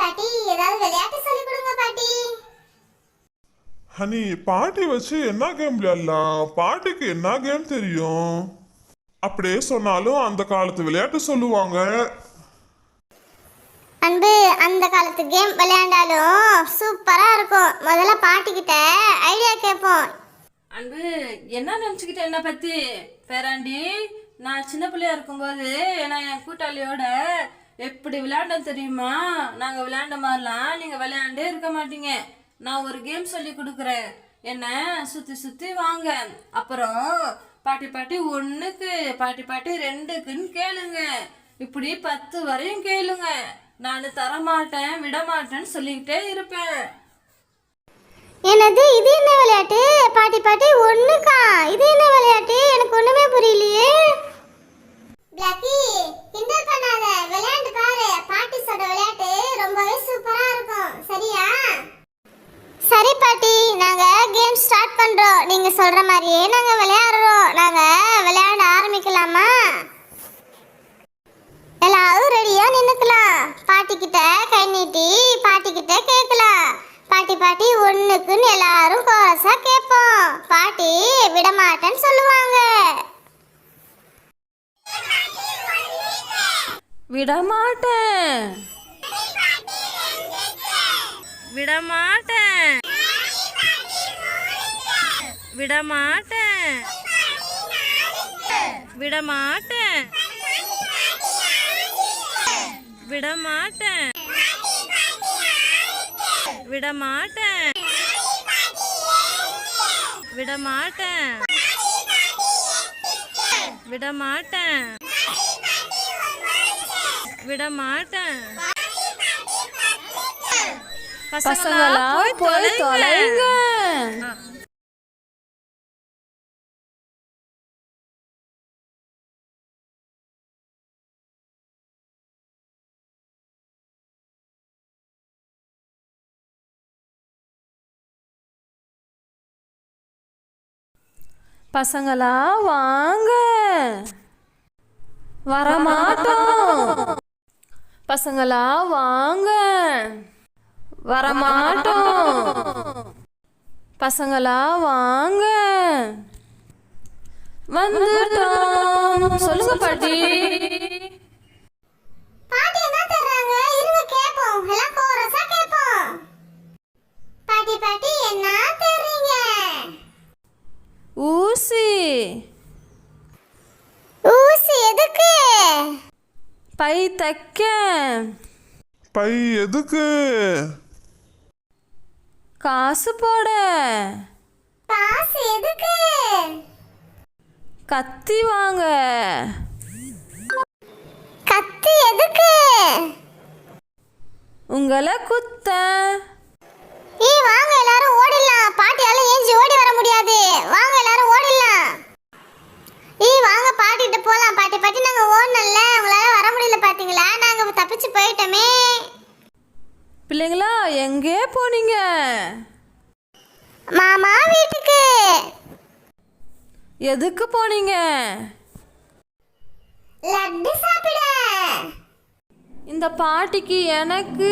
பாட்டி ஏதாவது விளையாட்டு சொல்லி கொடுங்க பாட்டி. ஹனி பாட்டி வச்சு என்ன கேம் விளையாடலாம் பாட்டிக்கு என்ன கேம் தெரியும்? அப்படியே சொன்னாலும் அந்த காலத்து விளையாட்டு சொல்லுவாங்க. அன்பு அந்த காலத்து கேம் விளையாண்டாலும் சூப்பரா இருக்கும். முதல்ல பாட்டி கிட்ட ஐடியா கேட்போம். அன்பு என்ன நினச்சிக்கிட்ட என்ன பத்தி? பேராண்டி நான் சின்ன பிள்ளையா இருக்கும்போது நான் என் கூட்டாளியோட எப்படி விளையாண்டோம் தெரியுமா? நாங்கள் விளையாண்ட மாதிரிலாம் நீங்க விளையாண்டே இருக்க மாட்டீங்க. நான் ஒரு கேம் சொல்லி கொடுக்குறேன். என்ன சுற்றி சுற்றி வாங்க. அப்புறம் பாட்டி பாட்டி ஒண்ணுக்கு பாட்டி பாட்டி ரெண்டுக்குன்னு கேளுங்க. இப்படி பத்து வரையும் கேளுங்க. நான் தரமாட்டேன் விடமாட்டேன்னு சொல்லிக்கிட்டே இருப்பேன். என்னது? இது என்ன விளையாட்டு? பாட்டி பாட்டி ஒண்ணுக்கா? இது என்ன நீங்கள் சொல்கிற மாதிரியே நாங்க விளையாடுறோம். நாங்க விளையாட ஆரம்பிக்கலாமா? எல்லாரும் ரெடியாக நின்றுக்கலாம் பாட்டிக்கிட்ட கை நீட்டி பாட்டிக்கிட்ட கேட்கலாம். பாட்டி பாட்டி ஒன்றுக்குன்னு எல்லாரும் கோரஸாக கேட்போம். பாட்டி விட மாட்டேன்னு சொல்லுவாங்க. விடமாட்டேன். விடமாட்டேன். விடமாட்டேன். விடமாட்டேன். விடமாட்டேன். விடமாட்டேன். விடமாட்டேன். விடமாட்டேன். விடமாட்டேன். பசங்களா போய் தொலைங்க. பசங்களா வாங்க. வரமாட்டோம். பசங்களா வாங்க. வரமாட்டோம். பசங்களா வாங்க. வந்துட்டோம். சொல்லுங்க பாட்டி. பாட்டி என்ன தர்றாங்க இருங்க கேட்போம் எல்லாம் கோரஸா கேட்போம் பாட்டி பாட்டி என்ன தர்றீங்க ஊசி ஊசி எதுக்கு பை தைக்க. பை எதுக்கு? காசு போட. காசு எதுக்கு? கத்தி வாங்க. கத்தி எதுக்கு? உங்களை குத்த. ஏய் வாங்க. பாட்டி பாட்டி நாங்க ஓடணும்ல. உங்களால வர முடியல பாத்தீங்களா? நாங்க தப்பிச்சு போயிட்டோமே. பிள்ளைங்களா எங்கே போனீங்க? மாமா வீட்டுக்கு. எதுக்கு போனீங்க? லட்டு சாப்பிட. இந்த பாட்டிக்கு எனக்கு